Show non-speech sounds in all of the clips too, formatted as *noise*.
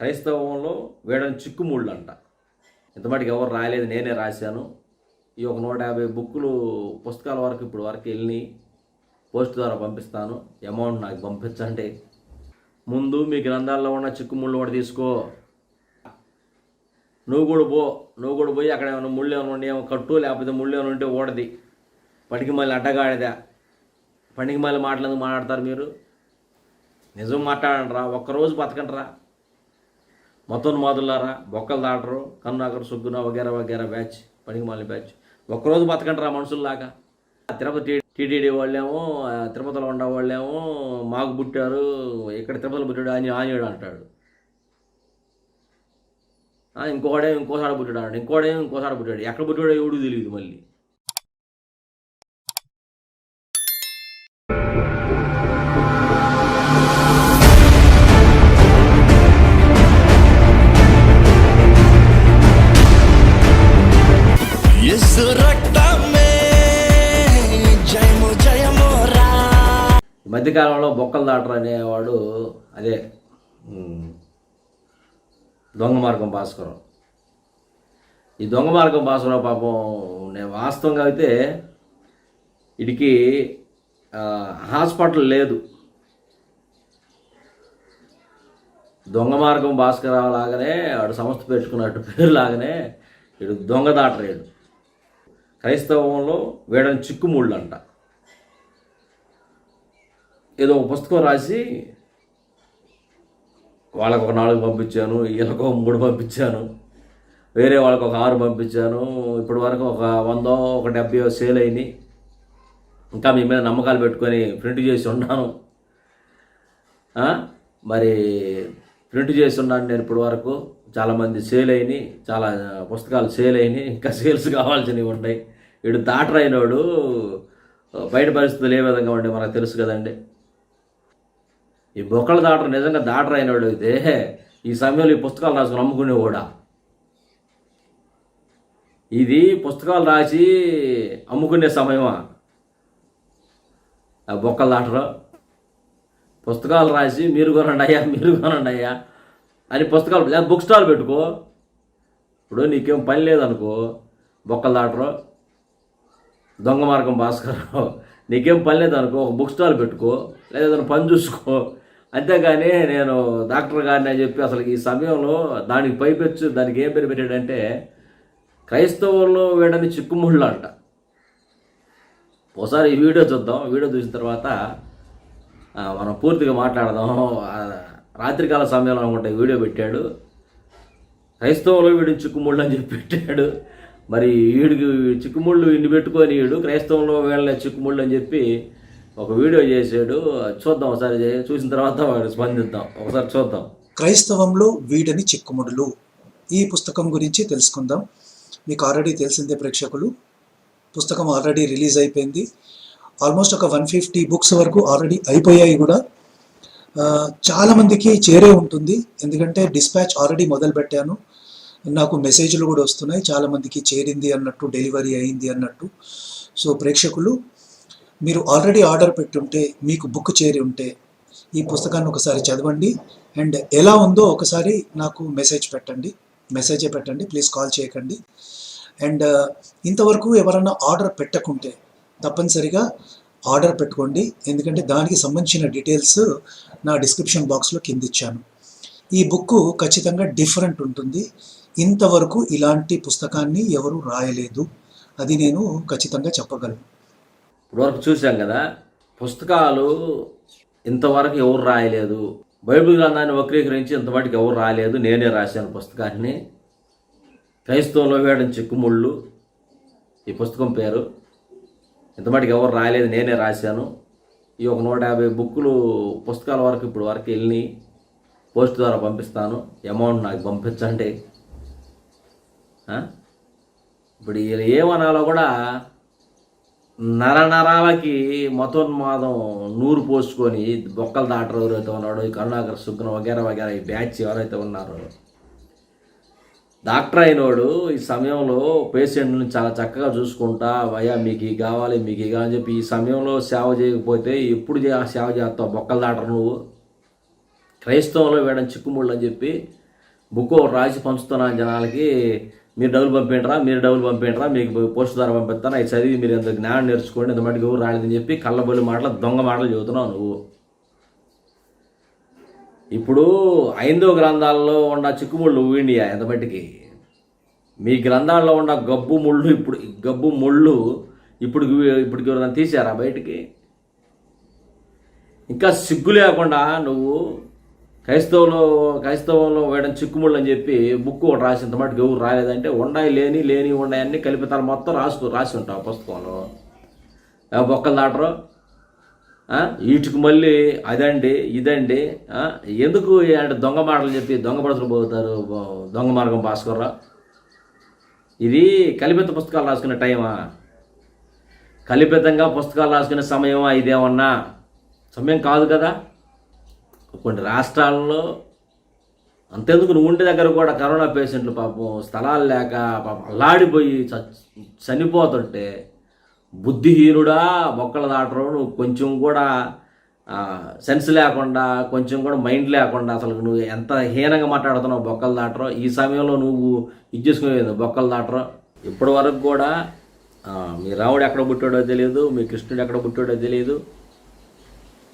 క్రైస్తవంలో వీడని చిక్కుముళ్ళు అంట ఇంతమటికి ఎవరు రాయలేదు నేనే రాశాను. ఈ ఒక నూట యాభై బుక్కులు పుస్తకాల వరకు ఇప్పుడు వరకు వెళ్ళి పోస్ట్ ద్వారా పంపిస్తాను. అమౌంట్ నాకు పంపించండి. ముందు మీ గ్రంథాల్లో ఉన్న చిక్కుముళ్ళు కూడా తీసుకో. నువ్వు కూడా పో నువ్వు కూడా పోయి అక్కడ ఏమైనా ముళ్ళు ఏమైనా ఉండి ఏమో కట్టు లేకపోతే ముళ్ళు ఏమైనా ఉంటే ఓడది పనికి మళ్ళీ అడ్డగాడిదా? పనికి మళ్ళీ మాటలు మాట్లాడతారు మీరు? నిజం మాట్లాడండి రా ఒక్కరోజు బతకండి రా. మొత్తం బొక్కలు దాటరు కన్నాకర్ సుగ్గున వగేరా వగేరా బ్యాచ్ పనికి బ్యాచ్. ఒక్కరోజు బతకంటారా మనుషుల్లాగా. తిరుపతి టీటీడీ వాళ్ళేమో తిరుపతిలో ఉండే వాళ్ళేమో మాకు పుట్టారు ఇక్కడ తిరుపతిలో పుట్టాడు అని ఆనియుడు అంటాడు. ఇంకోడే ఇంకోసారి పుట్టాడు అంటాడు ఇంకోడే ఇంకోసారి పుట్టాడు. ఎక్కడ పుట్టాడో ఎవడు తెలియదు మళ్ళీ. మధ్యకాలంలో బొక్కలు దాటరు అనేవాడు అదే దొంగ మార్గం భాస్కరం. ఈ దొంగ మార్గం భాస్కరం పాపం నేను వాస్తవంగా అయితే ఇడికి హాస్పిటల్ లేదు. దొంగ మార్గం భాస్కరరావు లాగానే వాడు సంస్థ పెట్టుకున్నట్టు పేరు లాగానే వీడు దొంగ దాటరేడు. క్రైస్తవంలో వీడని చిక్కుముళ్ళు అంట ఏదో ఒక పుస్తకం రాసి వాళ్ళకు ఒక నాలుగు పంపించాను వీళ్ళకు ఒక మూడు పంపించాను వేరే వాళ్ళకు ఒక ఆరు పంపించాను ఇప్పటి వరకు ఒక వందో ఒక డెబ్బై సేల్ అయినాయి ఇంకా మీ మీద నమ్మకాలు పెట్టుకొని ప్రింట్ చేసి ఉన్నాను. మరి ప్రింట్ చేసి ఉన్నాను నేను ఇప్పటి వరకు. చాలామంది సేల్ అయినాయి చాలా పుస్తకాలు సేల్ అయినాయి ఇంకా సేల్స్ కావాల్సినవి ఉన్నాయి. వీడు దాటర్ అయినోడు బయట పరిస్థితులు ఏ విధంగా ఉండే మనకు తెలుసు కదండి. ఈ బొక్కల దాటరు నిజంగా దాటరు అయిన వాడు అయితే ఈ సమయంలో ఈ పుస్తకాలు రాసుకుని అమ్ముకునే కూడా ఇది పుస్తకాలు రాసి అమ్ముకునే సమయమా? ఆ బొక్కల దాటరు. పుస్తకాలు రాసి మీరు కొనండి అయ్యా మీరు కొనండి అయ్యా అని పుస్తకాలు లేదా బుక్ స్టాల్ పెట్టుకో. ఇప్పుడు నీకేం పని లేదనుకో బొక్కల దాటరు. దొంగ మార్గం భాస్కర్ నీకేం పని లేదనుకో ఒక బుక్ స్టాల్ పెట్టుకో లేదా ఏదైనా పని చూసుకో. అంతేగాని నేను డాక్టర్ గారిని అని చెప్పి అసలు ఈ సమయంలో దానికి పైపెచ్చు దానికి ఏం పేరు పెట్టాడంటే క్రైస్తవుల్లో వీడని చిక్కుముళ్ళు అంట. ఒకసారి ఈ వీడియో చూద్దాం. వీడియో చూసిన తర్వాత మనం పూర్తిగా మాట్లాడదాం. రాత్రికాల సమయంలో అనుకుంటే వీడియో పెట్టాడు. క్రైస్తవులు వీడు చిక్కుముళ్ళు అని చెప్పి పెట్టాడు. మరి వీడికి చిక్కుముళ్ళు ఇన్ని పెట్టుకొని వీడు క్రైస్తవంలో వీళ్ళ చిక్కుముళ్ళు అని చెప్పి ఒక వీడియో చేసాడు చూద్దాం ఒకసారి చూసిన తర్వాత వాడు స్పందిద్దాం. ఒకసారి చూద్దాం. క్రైస్తవంలో వీడని చిక్కుముడులు. ఈ పుస్తకం గురించి తెలుసుకుందాం. మీకు ఆల్రెడీ తెలిసిందే ప్రేక్షకులు. పుస్తకం ఆల్రెడీ రిలీజ్ అయిపోయింది. ఆల్మోస్ట్ ఒక వన్ ఫిఫ్టీ బుక్స్ వరకు ఆల్రెడీ అయిపోయాయి కూడా. చాలామందికి చేరే ఉంటుంది. ఎందుకంటే డిస్పాచ్ ఆల్రెడీ మొదలు పెట్టాను. నాకు మెసేజ్లు కూడా వస్తున్నాయి. చాలామందికి చేరింది అన్నట్టు డెలివరీ అయింది అన్నట్టు. సో ప్రేక్షకులు మీరు ఆల్రెడీ ఆర్డర్ పెట్టుంటే మీకు బుక్ చేరి ఉంటే ఈ పుస్తకాన్ని ఒకసారి చదవండి. అండ్ ఎలా ఉందో ఒకసారి నాకు మెసేజ్ పెట్టండి. మెసేజే పెట్టండి ప్లీజ్ కాల్ చేయకండి. అండ్ uh, ఇంతవరకు ఎవరైనా ఆర్డర్ పెట్టకుంటే తప్పనిసరిగా ఆర్డర్ పెట్టుకోండి. ఎందుకంటే దానికి సంబంధించిన డీటెయిల్స్ నా డిస్క్రిప్షన్ బాక్స్లో కింద ఇచ్చాను. ఈ బుక్ ఖచ్చితంగా డిఫరెంట్ ఉంటుంది. ఇంతవరకు ఇలాంటి పుస్తకాన్ని ఎవరు రాయలేదు. అది నేను ఖచ్చితంగా చెప్పగలను. ఇప్పటివరకు చూసాం కదా పుస్తకాలు ఇంతవరకు ఎవరు రాయలేదు. బైబిల్ గ్రంథాన్ని వక్రీకరించి ఇంతవాటికి ఎవరు రాయలేదు నేనే రాశాను పుస్తకాన్ని. క్రైస్తవంలో వేయడం చిక్కుముళ్ళు. ఈ పుస్తకం పేరు ఇంతమటికి ఎవరు రాయలేదు నేనే రాశాను. ఈ ఒక నూట యాభై బుక్కులు పుస్తకాల వరకు ఇప్పుడు వరకు వెళ్ళి పోస్ట్ ద్వారా పంపిస్తాను. అమౌంట్ నాకు పంపించండి. ఇప్పుడు ఏమనాలో కూడా నర నరాలకి మతోన్మాదం నూరు పోసుకొని బొక్కలు దాటరు ఎవరైతే ఉన్నాడో ఈ కరుణాకర్ సుగ్న వగేరా వగేరా ఈ బ్యాచ్ ఎవరైతే ఉన్నారో. డాక్టర్ అయినోడు ఈ సమయంలో పేషెంట్ని చాలా చక్కగా చూసుకుంటా అయ్యా మీకు కావాలి మీకు ఇవి కావాలని చెప్పి ఈ సమయంలో సేవ చేయకపోతే ఎప్పుడు సేవ చేస్తావు? బొక్కలు దాటరు నువ్వు? క్రైస్తవంలో వేయడం చిక్కుముళ్ళు అని చెప్పి బుక్ రాసి పంచుతున్నా జనాలకి. మీరు డబ్బులు పంపించరా మీరు డబ్బులు పంపించరా మీకు పోస్ట్ ద్వారా పంపిస్తాను. అది చదివి మీరు ఎంత జ్ఞానం నేర్చుకోండి ఎంత మటుకు ఎవరు రాలేదని చెప్పి కళ్ళబొల్లి మాటలు దొంగ మాటలు చెబుతున్నావు నువ్వు. ఇప్పుడు ఐదో గ్రంథాల్లో ఉన్న చిక్కుముళ్ళు ఊయండియా ఎంత మట్టికి మీ గ్రంథాల్లో ఉన్న గబ్బు ముళ్ళు ఇప్పుడు గబ్బు ముళ్ళు ఇప్పుడు ఇప్పటికి ఎవరైనా తీసారా బయటికి? ఇంకా సిగ్గు లేకుండా నువ్వు క్రైస్తవులో క్రైస్తవంలో వేయడం చిక్కుముళ్ళు అని చెప్పి బుక్ ఒకటి రాసినంత మటుకు ఎవరు రాలేదంటే ఉండాయి లేని లేని ఉండాయి అన్ని కలిపితాలు మొత్తం రాసుకో రాసి ఉంటావు పుస్తకంలో. బొక్కలు దాటరు. వీటికి మళ్ళీ అదండి ఇదండి. ఎందుకు అంటే దొంగ మాటలు చెప్పి దొంగ పడుతులు పోతారు? దొంగ మార్గం భాస్కర్రా ఇది కలిపిత పుస్తకాలు రాసుకునే టైమా? కలిపితంగా పుస్తకాలు రాసుకునే సమయమా ఇదేమన్నా? సమయం కాదు కదా. కొన్ని రాష్ట్రాల్లో అంతెందుకు నువ్వు ఉండే దగ్గర కూడా కరోనా పేషెంట్లు పాపం స్థలాలు లేక పాపం అల్లాడిపోయి చ- చనిపోతుంటే బుద్ధిహీనుడా మొక్కలు దాటరు నువ్వు కొంచెం కూడా సెన్స్ లేకుండా కొంచెం కూడా మైండ్ లేకుండా అసలు నువ్వు ఎంత హీనంగా మాట్లాడుతున్నావు బొక్కలు దాటరో ఈ సమయంలో నువ్వు ఇది చేసుకునేది బొక్కలు దాటరో ఇప్పటి వరకు కూడా మీ రాముడు ఎక్కడ పుట్టాడో తెలియదు మీ కృష్ణుడు ఎక్కడ పుట్టాడో తెలియదు.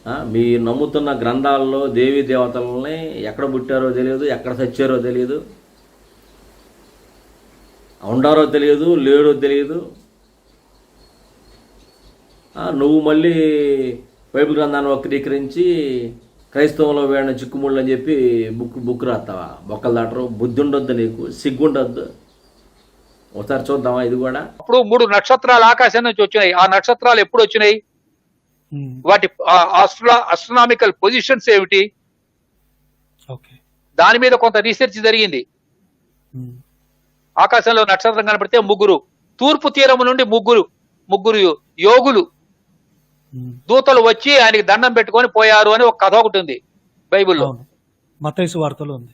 మీరు మీ నమ్ముతున్న గ్రంథాల్లో దేవీ దేవతలని ఎక్కడ పుట్టారో తెలియదు ఎక్కడ చచ్చారో తెలియదు. ఉండారో తెలియదు లేడో తెలియదు. నువ్వు మళ్ళీ బైబిల్ గ్రంథాన్ని వక్రీకరించి క్రైస్తవంలో వేడిన చిక్కుముళ్ళు అని చెప్పి బుక్ బుక్ రాస్తావా? బొక్కలు దాటరు బుద్ధి ఉండొద్దు నీకు సిగ్గుండొద్దు. ఒకసారి చూద్దామా ఇది కూడా? అప్పుడు మూడు నక్షత్రాలు ఆకాశం నుంచి వచ్చినాయి. ఆ నక్షత్రాలు ఎప్పుడు వచ్చినాయి? వాటి అస్ట్రనామికల్ పొజిషన్స్ ఏమిటి? ఓకే దాని మీద కొంత రీసెర్చ్ జరిగింది. ఉమ్, ఆకాశంలో నక్షత్రం కనపడితే ముగ్గురు. తూర్పు తీరము నుండి ముగ్గురు ముగ్గురు యోగులు. ఉమ్, దూతలు వచ్చి ఆయనకి దండం పెట్టుకొని పోయారు అని ఒక కథ ఒకటి ఉంది బైబిల్లో. మతైసు వార్తలో ఉంది.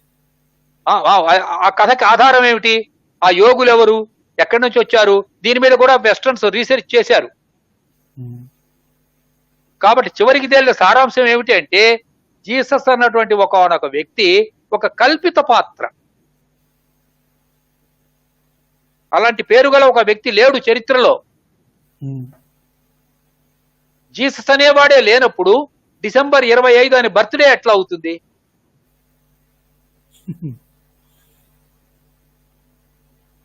ఆ, కథకి ఆధారం ఏమిటి? ఆ యోగులు ఎవరు? ఎక్కడి నుంచి వచ్చారు? దీని మీద కూడా వెస్టర్న్స్ రీసెర్చ్ చేశారు. కాబట్టి చివరికి తేలిన సారాంశం ఏమిటి అంటే జీసస్ అన్నటువంటి ఒక వ్యక్తి ఒక కల్పిత పాత్ర. అలాంటి పేరు గల ఒక వ్యక్తి లేడు చరిత్రలో. జీసస్ అనేవాడే లేనప్పుడు డిసెంబర్ ఇరవై ఐదు అని బర్త్డే ఎట్లా అవుతుంది? *laughs*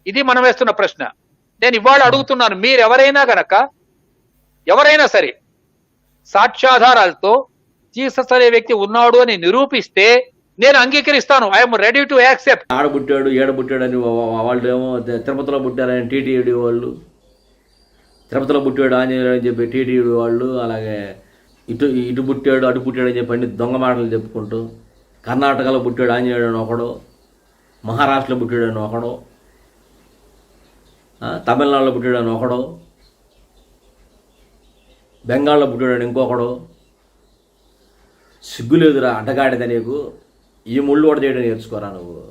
ఇది మనం వేస్తున్న ప్రశ్న. నేను ఇవాళ అడుగుతున్నాను మీరు ఎవరైనా గనక ఎవరైనా సరే సాక్ష్యాధారాలతో జీసస్ అనే వ్యక్తి ఉన్నాడు అని నిరూపిస్తే నేను అంగీకరిస్తాను. ఐఎమ్ రెడీ టు యాక్సెప్ట్ ఆడ పుట్టాడు ఏడ పుట్టాడు అని వాళ్ళు ఏమో తిరుపతిలో పుట్టారని టీటీడీ వాళ్ళు. తిరుపతిలో పుట్టాడు ఆంజనేయుడు అని చెప్పి టీటీడీ వాళ్ళు. అలాగే ఇటు ఇటు పుట్టాడు అటు పుట్టాడు అని చెప్పి దొంగ మాటలు చెప్పుకుంటూ కర్ణాటకలో పుట్టాడు ఆంజనేయుడు అని ఒకడు మహారాష్ట్రలో పుట్టాడు అని ఒకడు తమిళనాడులో పుట్టాడు అని ఒకడు బెంగాల్లో పుట్టాడు ఇంకొకడు. సిగ్గులేదురా అడ్డగాడిద నీకు. ఈ ముళ్ళు కూడా చేయడం నేర్చుకోరా నువ్వు.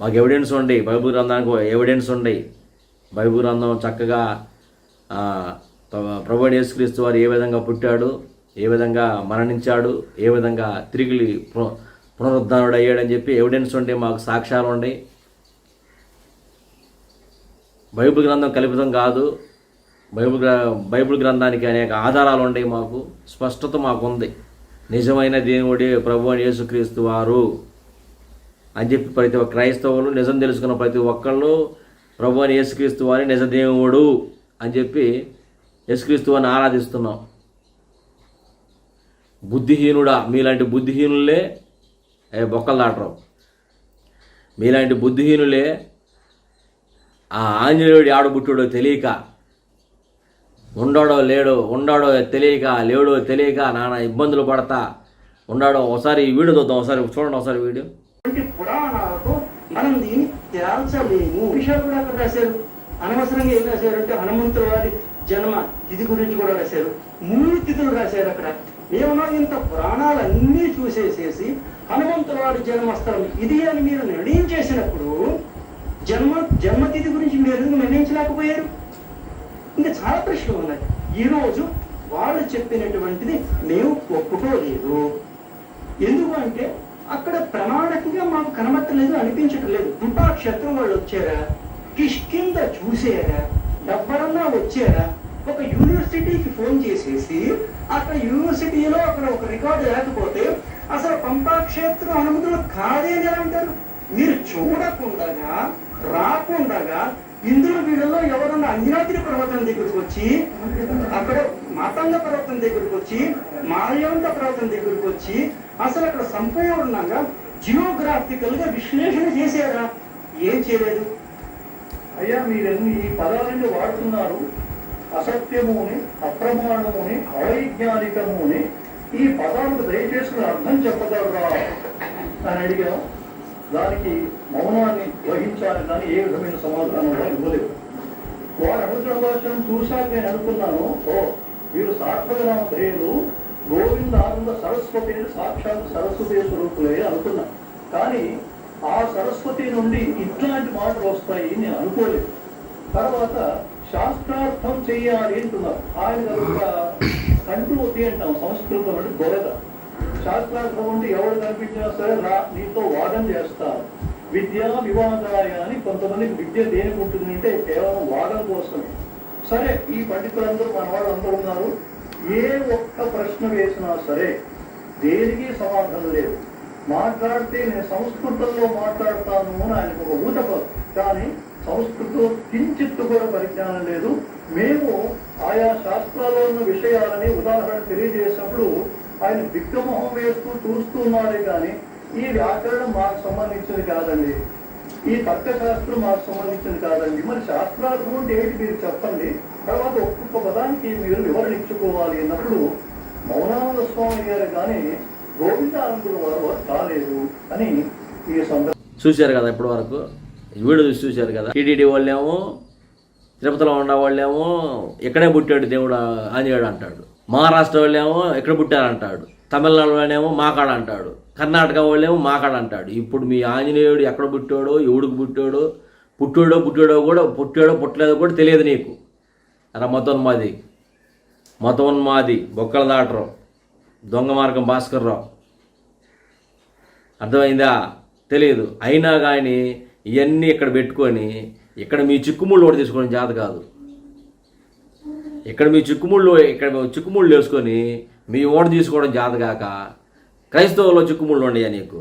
మాకు ఎవిడెన్స్ ఉండయి బైబుల్ గ్రంథానికి ఎవిడెన్స్ ఉండయి బైబుల్ గ్రంథం చక్కగా ప్రభు యేసుక్రీస్తు వారు ఏ విధంగా పుట్టాడు ఏ విధంగా మరణించాడు ఏ విధంగా తిరిగి పున- పునరుద్ధానుడు అయ్యాడని చెప్పి ఎవిడెన్స్ ఉండే మాకు సాక్ష్యాలు ఉండయి బైబిల్ గ్రంథం కల్పితం కాదు. బైబిల్ గ్ర- బైబిల్ గ్రంథానికి అనేక ఆధారాలు ఉన్నాయి మాకు. స్పష్టత మాకుంది. నిజమైన దేవుడే ప్రభు అని యేసుక్రీస్తు వారు అని చెప్పి ప్రతి ఒక్క క్రైస్తవులు నిజం తెలుసుకున్న ప్రతి ఒక్కళ్ళు ప్రభు అని యేసుక్రీస్తు వారి నిజ దేవుడు అని చెప్పి యేసుక్రీస్తు వారిని ఆరాధిస్తున్నాం. బుద్ధిహీనుడా మీలాంటి బుద్ధిహీనులే ఏ బొక్కలు దాటరు. మీలాంటి బుద్ధిహీనులే ఆ ఆంజనేయుడు ఆడబుట్టుడో తెలియక ఉండడో లేడో ఉండడో తెలియక లేడో తెలియక నానా ఇబ్బందులు పడతా ఉండాడో ఒకసారి ఈ వీడియో చూద్దాం ఒకసారి చూడండి ఒకసారి వీడియో. వంటి పురాణాలతో మనం దీన్ని తేల్చలేము. విషయాలు కూడా అక్కడ రాశారు. అనవసరంగా ఏం రాశారు అంటే హనుమంతుల వారి జన్మ తిథి గురించి కూడా రాశారు. మూడు తిథులు రాశారు అక్కడ. ఏమన్నా ఇంత పురాణాలన్నీ చూసేసేసి హనుమంతుడు వారి జన్మస్థలం ఇది అని మీరు నిర్ణయం చేసినప్పుడు జన్మ జన్మతిథి గురించి మీరు ఎందుకు నిర్ణయించలేకపోయారు? ఇంకా చాలా ప్రశ్నలు ఉన్నాయి. ఈరోజు వాళ్ళు చెప్పినటువంటిది మేము ఒప్పుకోలేదు. ఎందుకు అంటే అక్కడ ప్రమాణకంగా మాకు కనబట్టలేదు అనిపించట్లేదు దుబ్బా క్షేత్రం వాళ్ళు వచ్చారా? కిష్కింద చూసారా డబ్బరన్నా వచ్చారా? ఒక యూనివర్సిటీకి ఫోన్ చేసేసి అక్కడ యూనివర్సిటీలో అక్కడ ఒక రికార్డు లేకపోతే అసలు పంపా క్షేత్రం అనుమతులు కాదే అని అంటారు. మీరు చూడకుండగా రాకుండగా ఇందులో వీళ్ళలో ఎవరన్నా అంజనాద్రి పర్వతం దగ్గరకు వచ్చి అక్కడ మాతంగ పర్వతం దగ్గరకు వచ్చి మాల్యాంత పర్వతం దగ్గరకు వచ్చి అసలు అక్కడ సంపూర్ణంగా జియోగ్రాఫికల్గా విశ్లేషణ చేశారా? ఏం చేయలేదు. అయ్యా మీరన్ని ఈ పదాలన్నీ వాడుతున్నారు? అసత్యముని అప్రమాణముని అవైజ్ఞానికముని ఈ పదాలకు దయచేసి అర్థం చెప్పగలరా? అని అడిగాం దానికి మౌనాన్ని వహించాలి కానీ ఏ విధమైన సమాధానం ఇవ్వలేదు. వారు అడుగుతున్న భాషను చూశాక నేను అనుకున్నాను ఓ వీరు సార్థకనామ ధేయులు గోవింద ఆనంద సరస్వతి సాక్షాత్ సరస్వతి స్వరూపులే అనుకున్నా. కానీ ఆ సరస్వతి నుండి ఇట్లాంటి మాటలు వస్తాయి నేను అనుకోలేదు. తర్వాత శాస్త్రార్థం చెయ్యాలి అంటున్నారు. ఆయన కనుక కంటుమతి అంటాం సంస్కృతం అంటే గొరద శాస్త్రార్థం ఉండి ఎవరు కనిపించినా సరే రా నీతో వాదం చేస్తారు. విద్య వివాదాయ అని కొంతమందికి విద్య దేనికి ఉంటుంది అంటే కేవలం వాదం కోసమే. సరే ఈ పండితులందరూ మన వాళ్ళందరూ ఉన్నారు. ఏ ఒక్క ప్రశ్న వేసినా సరే దేనికి సమాధానం లేదు? మాట్లాడితే నేను సంస్కృతంలో మాట్లాడతాను అని ఆయనకు ఒక ఊతపదు కానీ సంస్కృతం కించిత్తు కూడా పరిజ్ఞానం లేదు. మేము ఆయా శాస్త్రాల్లో ఉన్న విషయాలని ఉదాహరణ తెలియజేసినప్పుడు ఆయన బిక్కమొహం వేస్తూ చూస్తూ ఉన్నాడే కానీ ఈ వ్యాకరణం మాకు సంబంధించింది కాదండి. ఈ తర్కశాస్త్రం మాకు సంబంధించింది కాదండి. మరి శాస్త్రార్థం అంటే ఏంటి మీరు చెప్పండి? తర్వాత ఒక్కొక్క పదానికి మీరు వివరణ ఇచ్చుకోవాలి అన్నప్పుడు మౌనానంద స్వామి గారు కానీ గోవిందానందుల వారు వారు కాలేదు అని ఈ సందర్భం చూశారు కదా ఇప్పటి వరకు వీడియో చూసి చూశారు కదా. టీడీడీ వాళ్ళేమో తిరుపతిలో ఉన్న వాళ్ళేమో ఇక్కడే పుట్టాడు దేవుడు ఆంజనేయుడు అంటాడు. మహారాష్ట్ర వాళ్ళేమో ఎక్కడ పుట్టారంటాడు? తమిళనాడు వాళ్ళేమో మాకాడ అంటాడు కర్ణాటక వాళ్ళేమో మాకాడ అంటాడు ఇప్పుడు మీ ఆంజనేయుడు ఎక్కడ పుట్టాడో ఎవడికి పుట్టాడో పుట్టాడో పుట్టాడో కూడా పుట్టాడో పుట్టలేదో కూడా తెలియదు నీకు. అరే మతోన్మాది మతోన్మాది బొక్కల దాటరు దొంగ మార్గం భాస్కర్రావు. అర్థమైందా? తెలియదు అయినా కానీ ఇవన్నీ ఇక్కడ పెట్టుకొని ఇక్కడ మీ చిక్కుముళ్ళు ఒకటి తీసుకోవడం జాత కాదు. ఇక్కడ మీ చిక్కుముళ్ళు ఇక్కడ చిక్కుముళ్ళు వేసుకొని మీ ఓట తీసుకోవడం జాతకాక క్రైస్తవులో చిక్కుముళ్ళు ఉండయా నీకు?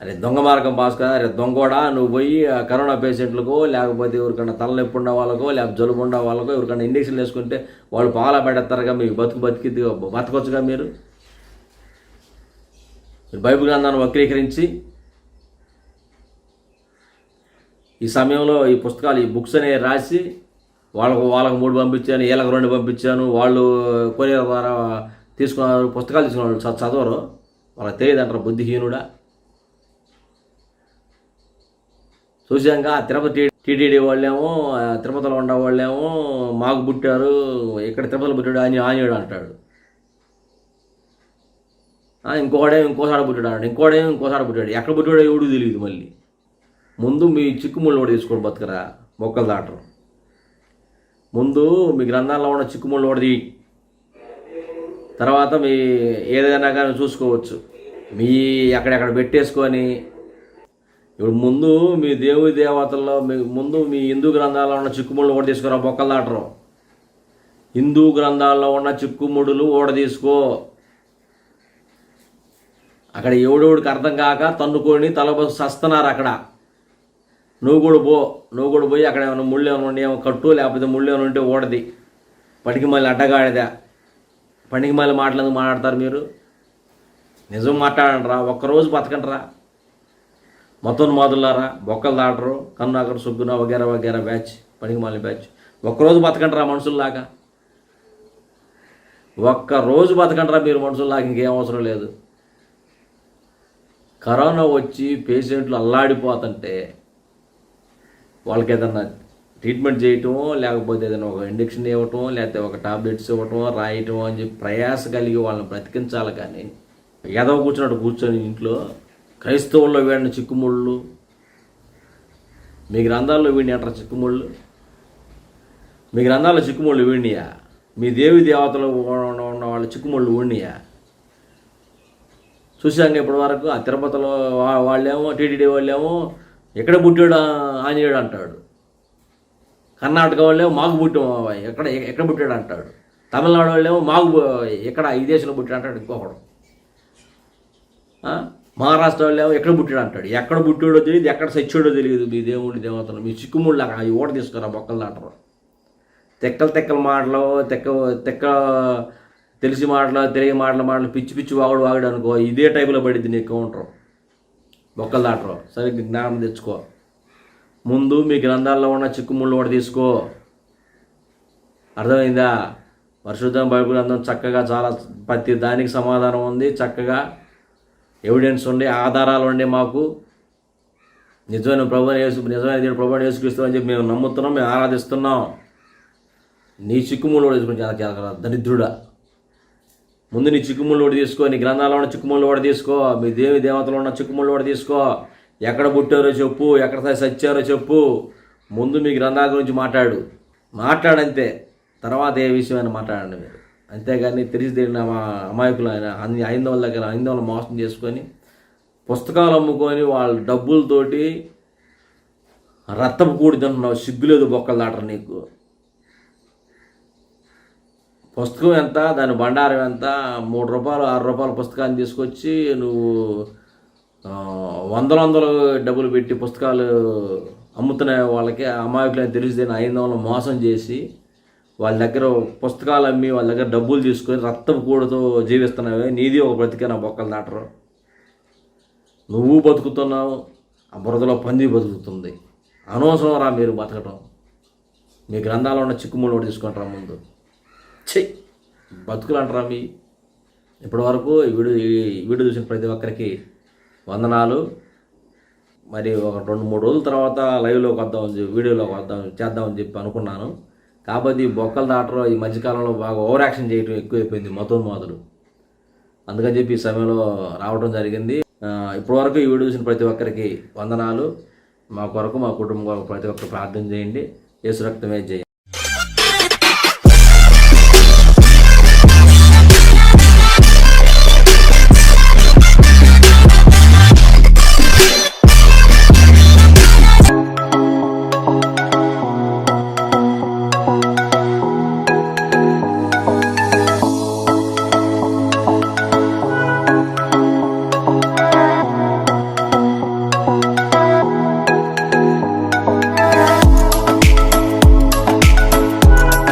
అరే దొంగ మార్గం భాస్కర్ అరే దొంగోడా? నువ్వు పోయి ఆ కరోనా పేషెంట్లకో లేకపోతే ఎవరికన్నా తలనొప్పి ఉన్న వాళ్ళకో లేకపోతే జలుబు ఉన్న వాళ్ళకో ఎవరికన్నా ఇంజక్షన్లు వేసుకుంటే వాళ్ళు పాల పెడతారుగా మీకు బతుకు బతికి బతకొచ్చుగా మీరు? మీరు బైబిల్ గ్రంథాన్ని వక్రీకరించి ఈ సమయంలో ఈ పుస్తకాలు ఈ బుక్స్ అనేవి రాసి వాళ్ళకు వాళ్ళకు మూడు పంపించాను వీళ్ళకి రెండు పంపించాను వాళ్ళు కొరియర్ ద్వారా తీసుకున్నారు పుస్తకాలు తీసుకున్నారు చ- చదవరు వాళ్ళకి తెలియదు అంటారు బుద్ధిహీనుడా చూసాక తిరుపతి టీటీడీ వాళ్ళేమో తిరుపతిలో ఉన్న వాళ్ళేమో మాకు పుట్టారు ఇక్కడ తిరుపతిలో పుట్టాడు అని ఆంజనేయుడు అంటాడు ఇంకోడే ఇంకోసారి పుట్టాడు అంటాడు ఇంకోడే ఇంకోసారి పుట్టాడు ఎక్కడ పుట్టాడో ఎవడు తెలియదు మళ్ళీ ముందు మీ చిక్కుముళ్ళు కూడా తీసుకోండి బతుకరా మొక్కలు దాటరు ముందు మీ గ్రంథాల్లో ఉన్న చిక్కుముళ్ళు ఒకటి తర్వాత మీ ఏదైనా కానీ చూసుకోవచ్చు. మీ అక్కడెక్కడ పెట్టేసుకొని. ఇప్పుడు ముందు మీ దేవుడి దేవతల్లో మీ ముందు మీ హిందూ గ్రంథాల్లో ఉన్న చిక్కుముళ్ళు ఓడ తీసుకురా బొక్కలు దాటరు. హిందూ గ్రంథాల్లో ఉన్న చిక్కుముడులు ఓడ తీసుకో. అక్కడ ఎవడెవడికి అర్థం కాక తన్నుకొని తలబ సస్తున్నారు అక్కడ. నువ్వు కూడా పో నువ్వు కూడా పోయి అక్కడ ఏమైనా ముళ్ళు ఏమైనా ఉండి ఏమో కట్టు లేకపోతే ముళ్ళు ఏమైనా ఉంటే ఓడది. పడికి మళ్ళీ అడ్డగాడిదా. పనికి మళ్ళీ మాటలు మాట్లాడతారు మీరు? నిజం మాట్లాడండి రా ఒక్కరోజు బతకండి రా మొత్తం మొదలారా బొక్కలు దాటరు కన్నాకర్ సుగ్గున వగేరా వగేరా బ్యాచ్ పనికి మళ్ళీ బ్యాచ్. ఒక్కరోజు బతకండి రా మనుషుల్లాగా. ఒక్క రోజు బతకండి రా మీరు మనుషుల్లాగా ఇంకేం అవసరం లేదు. కరోనా వచ్చి పేషెంట్లు అల్లాడిపోతుంటే వాళ్ళకి ఏదన్నా ట్రీట్మెంట్ చేయటమో లేకపోతే ఏదైనా ఒక ఇండక్షన్ ఇవ్వటం లేకపోతే ఒక టాబ్లెట్స్ ఇవ్వటం రాయటం అని చెప్పి ప్రయాస కలిగి వాళ్ళని బ్రతికించాలి కానీ ఎదవ కూర్చున్నట్టు కూర్చొని ఇంట్లో క్రైస్తవుల్లో వీడిన చిక్కుముళ్ళు మీ గ్రంథాల్లో వీడిని అంటారు చిక్కుముళ్ళు మీ గ్రంథాల్లో చిక్కుముళ్ళు వీడినియా? మీ దేవి దేవతలు ఉన్న వాళ్ళ చిక్కుముళ్ళు వీడినియా? చూసాం ఇప్పటి వరకు ఆ తిరుపతిలో వాళ్ళేమో టీటీడీ వాళ్ళేమో ఎక్కడ పుట్టాడు? ఆంజనేయుడు అంటాడు. కర్ణాటక వాళ్ళేమో మాకు పుట్టి ఎక్కడ ఎక్కడ పుట్టాడు అంటాడు. తమిళనాడు వాళ్ళేమో మాకు ఎక్కడ ఈ దేశంలో పుట్టాడు అంటాడు ఇంకొకడు. మహారాష్ట్ర వాళ్ళేమో ఎక్కడ పుట్టాడు అంటాడు. ఎక్కడ పుట్టాడో తెలియదు ఎక్కడ సచ్చాడో తెలియదు. మీ దేవుడి దేవతలు మీ చిక్కుముళ్ళు అవి ఓట తీసుకురా బొక్కలు దాటరు. తెక్కలు తెక్కల మాటలు తెక్క తెక్క తెలిసి మాటలు తెలియ మాటలు మాటలు పిచ్చి పిచ్చి వాగుడు వాగుడు అనుకో ఇదే టైపులో పడిద్ది నీ కౌంటర్. మొక్కలు దాటరు సరిగ్గా జ్ఞానం తెచ్చుకో. ముందు మీ గ్రంథాల్లో ఉన్న చిక్కుముళ్ళు కూడా తీసుకో. అర్థమైందా? పరిశుద్ధం బైబిల్ గ్రంథం చక్కగా చాలా ప్రతి దానికి సమాధానం ఉంది. చక్కగా ఎవిడెన్స్ ఉండి ఆధారాలు ఉండి మాకు. నిజమైన ప్రభు యేసు నిజమైన దేవుడు ప్రభు యేసుక్రీస్తు అని చెప్పి మేము నమ్ముతున్నాం మేము ఆరాధిస్తున్నాం. నీ చిక్కుముళ్ళు కూడా తీసుకుని చాలా చాలా దరిద్రుడా. ముందు నీ చిక్కుముళ్ళు కూడా తీసుకో నీ గ్రంథాల్లో ఉన్న చిక్కుముళ్ళు కూడా తీసుకో మీ దేవి దేవతలు ఉన్న చిక్కుముళ్ళు కూడా తీసుకో. ఎక్కడ పుట్టారో చెప్పు ఎక్కడ సచ్చారో చెప్పు. ముందు మీ గ్రంథాల గురించి మాట్లాడు. మాట్లాడంతే. తర్వాత ఏ విషయమైనా మాట్లాడండి మీరు. అంతేగాని తెలిసి తెలియని మా అమాయకులు ఆయన అన్ని ఐదవందల దగ్గర ఐదవందలు మోసం చేసుకొని పుస్తకాలు అమ్ముకొని వాళ్ళ డబ్బులతోటి రత్తపు కూడి తింటున్నావు. సిగ్గులేదు బొక్కలు దాటరు నీకు. పుస్తకం ఎంత దాని బండారం ఎంత మూడు రూపాయలు ఆరు రూపాయల పుస్తకాన్ని తీసుకొచ్చి నువ్వు వందల వందలు డబ్బులు పెట్టి పుస్తకాలు అమ్ముతున్న వాళ్ళకి అమాయకులని తెలిసి ఐదు వందలు మోసం చేసి వాళ్ళ దగ్గర పుస్తకాలు అమ్మి వాళ్ళ దగ్గర డబ్బులు తీసుకొని రక్తపు కూడతో జీవిస్తున్నావే నీది ఒక బ్రతికే నా బొక్కలు దాటరు. నువ్వు బతుకుతున్నావు ఆ బురదలో పంది బతుకుతుంది. అనవసరం రా మీరు బతకటం. మీ గ్రంథాలు ఉన్న చిక్కుముళ్ళు కూడా తీసుకుంటారా ముందు. ఛీ బతుకులంటారా మీ ఇప్పటి వరకు ఈ వీడియో ఈ వీడియో చూసిన ప్రతి ఒక్కరికి వందనాలు. మరి ఒక రెండు మూడు రోజుల తర్వాత లైవ్లోకి వద్దామని చెప్పి వీడియోలోకి వద్దాం చేద్దామని చెప్పి అనుకున్నాను. కాబట్టి ఈ బొక్కలు దాటరు ఈ మధ్యకాలంలో బాగా ఓవర్ యాక్షన్ చేయడం ఎక్కువైపోయింది మతోన్మాదులు. అందుకని చెప్పి ఈ సమయంలో రావడం జరిగింది. ఇప్పటివరకు ఇప్పటి వరకు ఈ వీడియో చూసిన ప్రతి ఒక్కరికి వందనాలు. మా కొరకు మా కుటుంబం కొరకు ప్రతి ఒక్కరు ప్రార్థన చేయండి. యేసు రక్తమే చేయండి